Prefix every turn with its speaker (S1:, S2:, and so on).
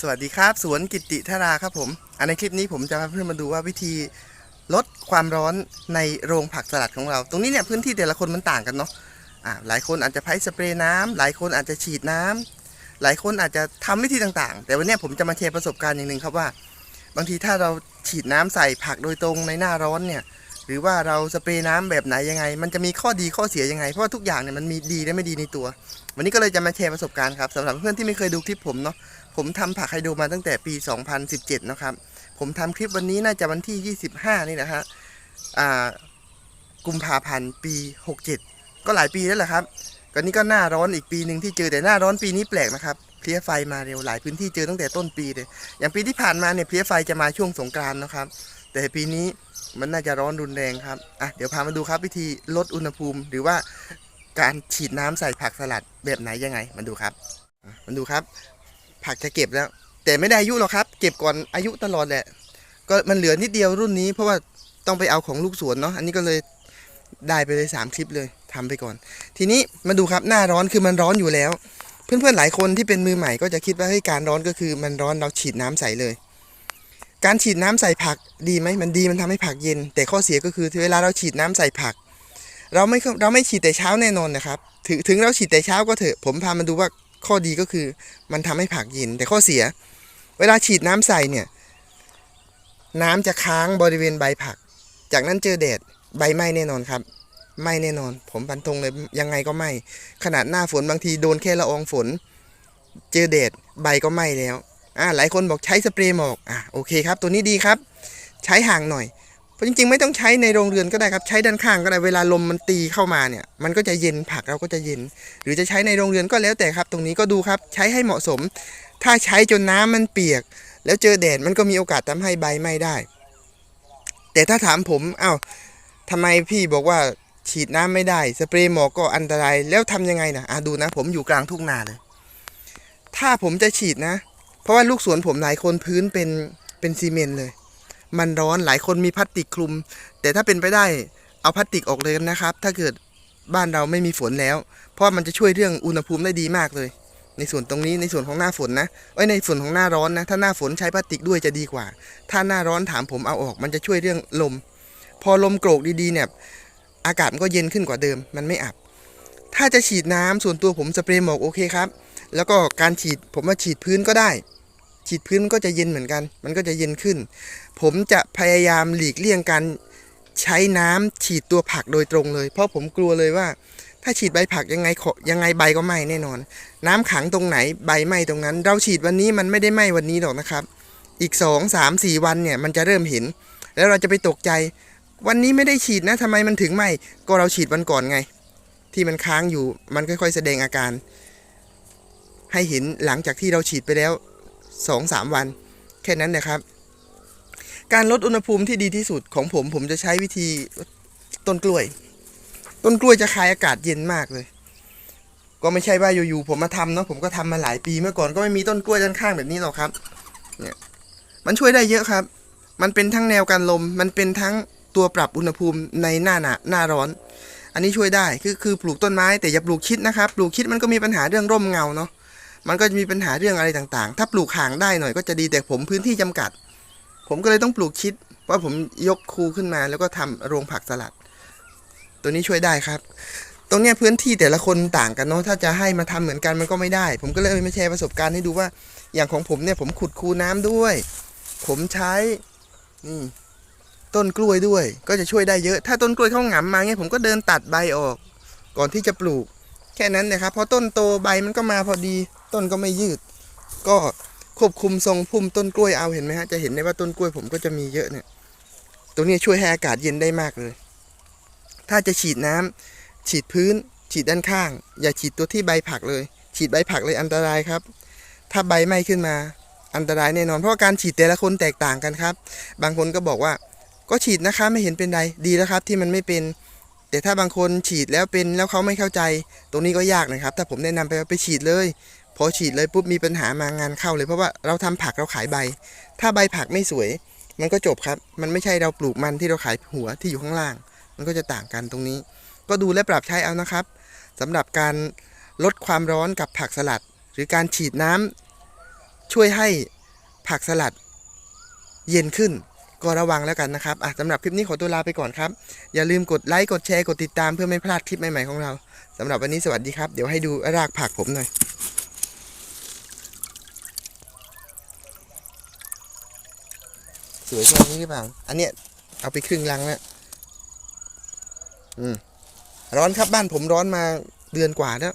S1: สวัสดีครับ สวนกิติธาราครับผมอันในคลิปนี้ผมจะพาเพื่อนมาดูว่าวิธีลดความร้อนในโรงผักสลัดของเรา ตรงนี้เนี่ยพื้นที่แต่ละคนมันต่างกันเนาะอ่าหลายคนอาจจะใช้สเปรย์น้ำหลายคนอาจจะฉีดน้ำหลายคนอาจจะทำวิธีต่างๆ แต่วันนี้ผมจะมาแชร์ประสบการณ์อย่างหนึ่งครับว่า บางทีถ้าเราฉีดน้ำใส่ผักโดยตรงในหน้าร้อนเนี่ย หรือว่าเราสเปรย์น้ำแบบไหนยังไง มันจะมีข้อดีข้อเสียยังไง เพราะว่าทุกอย่างเนี่ยมันมีดีและไม่ดีในตัว วันนี้ก็เลยจะมาแชร์ประสบการณ์ครับสำหรับเพื่อนที่ไม่เคยดูคลิปผมเนาะผมทำผักไฮโดมาตั้งแต่ปี 2017 นะครับ ผมทำคลิปวันนี้น่าจะวันที่ 25 นี่นะฮะอ่ากุมภาพันธ์ปี 67 ก็หลายปีแล้วแหละครับก็นี่ก็หน้าร้อนอีกปีหนึ่งที่เจอแต่หน้าร้อนปีนี้แปลกนะครับเพลี้ยไฟมาเร็วหลายพื้นที่เจอตั้งแต่ต้นปีเลยอย่างปีที่ผ่านมาเนี่ยเพลี้ยไฟจะมาช่วงสงกรานต์นะครับ แต่ปีนี้มันน่าจะร้อนรุนแรงครับอะเดี๋ยวพามาดูครับวิธีลดอุณหภูมิ หรือว่าการฉีดน้ำใส่ผักสลัดแบบไหนยังไงมาดูครับมาดูครับ ผักจะเก็บแล้ว แต่ไม่ได้อายุหรอกครับ เก็บก่อนอายุตลอดแหละก็มันเหลือนิดเดียวรุ่นนี้เพราะว่าต้องไปเอาของลูกสวนเนาะอันนี้ก็เลยได้ไปเลย 3 คลิปเลยทำไปก่อน ทีนี้มาดูครับหน้าร้อนคือมันร้อนอยู่แล้ว เพื่อนๆหลายคนที่เป็นมือใหม่ก็จะคิดว่าเฮ้ยการร้อนก็คือมันร้อนเราฉีดน้ำใส่เลย การฉีดน้ำใส่ผักดีไหมมันดีมันทำให้ผักเย็น แต่ข้อเสียก็คือเวลาเราฉีดน้ำใส่ผัก เราไม่เราไม่ฉีดแต่เช้าแน่นอนนะครับ ถึงถึงเราฉีดแต่เช้าก็เถอะผมพามาดูว่าข้อดีก็คือ มันทำให้ผักเย็น แต่ข้อเสีย เวลาฉีดน้ำใส่เนี่ยน้ำจะค้างบริเวณใบผัก จากนั้นเจอแดดใบไหม้แน่นอนครับไหม้แน่นอน ผมฟันธงเลยยังไงก็ไหม้ขนาดหน้าฝนบางทีโดนแค่ละอองฝน เจอแดดใบก็ไหม้แล้ว อ่าหลายคนบอกใช้สเปรย์หมอกอะโอเคครับ ตัวนี้ดีครับ ใช้ห่างหน่อยเพราะจริงๆ ไม่ต้องใช้ในโรงเรือนก็ได้ครับ ใช้ด้านข้างก็ได้เวลาลมมันตีเข้ามาเนี่ยมันก็จะเย็นผักเราก็จะเย็น หรือจะใช้ในโรงเรือนก็แล้วแต่ครับ ตรงนี้ก็ดูครับใช้ให้เหมาะสม ถ้าใช้จนน้ำมันเปียก แล้วเจอแดดมันก็มีโอกาสทำให้ใบไหม้ได้ แต่ถ้าถามผมอ้าวทำไมพี่บอกว่าฉีดน้ำไม่ได้ สเปรย์หมอกก็อันตรายแล้วทำยังไงนะอะดูนะ ผมอยู่กลางทุ่งนาเลย ถ้าผมจะฉีดนะ เพราะว่าลูกสวนผมหลายคนพื้นเป็นเป็นซีเมนต์เลย มันร้อนหลายคนมีพลาสติกคลุม แต่ถ้าเป็นไปได้เอาพลาสติกออกเลยนะครับ ถ้าเกิดบ้านเราไม่มีฝนแล้ว เพราะมันจะช่วยเรื่องอุณหภูมิได้ดีมากเลย ในส่วนตรงนี้ในส่วนของหน้าฝนนะเอ้ในส่วนของหน้าร้อนนะถ้าหน้าฝนใช้พลาสติกด้วยจะดีกว่า ถ้าหน้าร้อนถามผมเอาออก มันจะช่วยเรื่องลม พอลมโกรกดีๆเนี่ยอากาศมันก็เย็นขึ้นกว่าเดิม มันไม่อับ ถ้าจะฉีดน้ำส่วนตัวผมสเปรย์หมอกโอเคครับ แล้วก็การฉีดผมว่าฉีดพื้นก็ได้ ฉีดพื้นมันก็จะเย็นเหมือนกัน มันก็จะเย็นขึ้น ผมจะพยายามหลีกเลี่ยงการใช้น้ำฉีดตัวผักโดยตรงเลย เพราะผมกลัวเลยว่า ถ้าฉีดใบผักยังไงยังไงใบก็ไหม้แน่นอน น้ำขังตรงไหนใบไหม้ตรงนั้น เราฉีดวันนี้มันไม่ได้ไหม้วันนี้หรอกนะครับ อีกสองสามสี่วันเนี่ยมันจะเริ่มเห็น แล้วเราจะไปตกใจ วันนี้ไม่ได้ฉีดนะทำไมมันถึงไหม้ก็เราฉีดวันก่อนไง ที่มันค้างอยู่มันค่อย ๆ แสดงอาการ ให้เห็นหลังจากที่เราฉีดไปแล้ว สองสามวัน แค่นั้นนะครับ การลดอุณหภูมิที่ดีที่สุดของผมผมจะใช้วิธีต้นกล้วย ต้นกล้วยจะคายอากาศเย็นมากเลย ก็ไม่ใช่ว่าอยู่ๆผมมาทำเนาะผมก็ทำมาหลายปีเมื่อก่อนก็ไม่มีต้นกล้วยด้านข้างแบบนี้หรอกครับเนี่ยมันช่วยได้เยอะครับ มันเป็นทั้งแนวการลม มันเป็นทั้งตัวปรับอุณหภูมิในหน้าหนาหน้าร้อน อันนี้ช่วยได้คือคือปลูกต้นไม้แต่อย่าปลูกชิดนะครับ ปลูกชิดมันก็มีปัญหาเรื่องร่มเงาเนาะ มันก็จะมีปัญหาเรื่องอะไรต่างๆ ถ้าปลูกห่างได้หน่อยก็จะดีแต่ผมพื้นที่จำกัด ผมก็เลยต้องปลูกชิดว่าผมยกคูขึ้นมาแล้วก็ทำโรงผักสลัด ตัวนี้ช่วยได้ครับ ตรงเนี้ยพื้นที่แต่ละคนต่างกันเนาะถ้าจะให้มาทำเหมือนกันมันก็ไม่ได้ ผมก็เลยมาแชร์ประสบการณ์ให้ดูว่า อย่างของผมเนี่ยผมขุดคูน้ำด้วย ผมใช้นี่ต้นกล้วยด้วย ก็จะช่วยได้เยอะ ถ้าต้นกล้วยเข้าหงำมาเงี้ยผมก็เดินตัดใบออก ก่อนที่จะปลูก แค่นั้นนะครับพอต้นโตใบมันก็มาพอดี ต้นก็ไม่ยืด ก็ควบคุมทรงพุ่มต้นกล้วยเอาเห็นไหมฮะจะเห็นได้ว่าต้นกล้วยผมก็จะมีเยอะเนี่ยตรงนี้ช่วยให้อากาศเย็นได้มากเลย ถ้าจะฉีดน้ำฉีดพื้น ฉีดด้านข้าง อย่าฉีดตัวที่ใบผักเลย ฉีดใบผักเลยอันตรายครับ ถ้าใบไหม้ขึ้นมาอันตรายแน่นอน เพราะการฉีดแต่ละคนแตกต่างกันครับ บางคนก็บอกว่า ก็ฉีดนะคะไม่เห็นเป็นไรดีแล้วครับ ที่มันไม่เป็น แต่ถ้าบางคนฉีดแล้วเป็นแล้วเขาไม่เข้าใจ ตรงนี้ก็ยากนะครับ ถ้าผมแนะนำไปไปฉีดเลย พอฉีดเลยปุ๊บมีปัญหามางานเข้าเลยเพราะว่าเราทำผักเราขายใบ ถ้าใบผักไม่สวย มันก็จบครับ มันไม่ใช่เราปลูกมันที่เราขายหัวที่อยู่ข้างล่าง มันก็จะต่างกันตรงนี้ ก็ดูและปรับใช้เอานะครับ สำหรับการลดความร้อนกับผักสลัด หรือการฉีดน้ำ ช่วยให้ผักสลัด เย็นขึ้นก็ระวังแล้วกันนะครับสำหรับคลิปนี้ขอตัวลาไปก่อนครับ อย่าลืมกดไลค์ กดแชร์ กดติดตามเพื่อไม่พลาดคลิปใหม่ๆของเราสำหรับวันนี้สวัสดีครับ เดี๋ยวให้ดูรากผักผมหน่อย วยช่วงนี้หรือเปล่า อันเนี้ยเอาไปครึ่งลังแล้วอืมร้อนครับบ้านผมร้อนมาเดือนกว่าแล้ว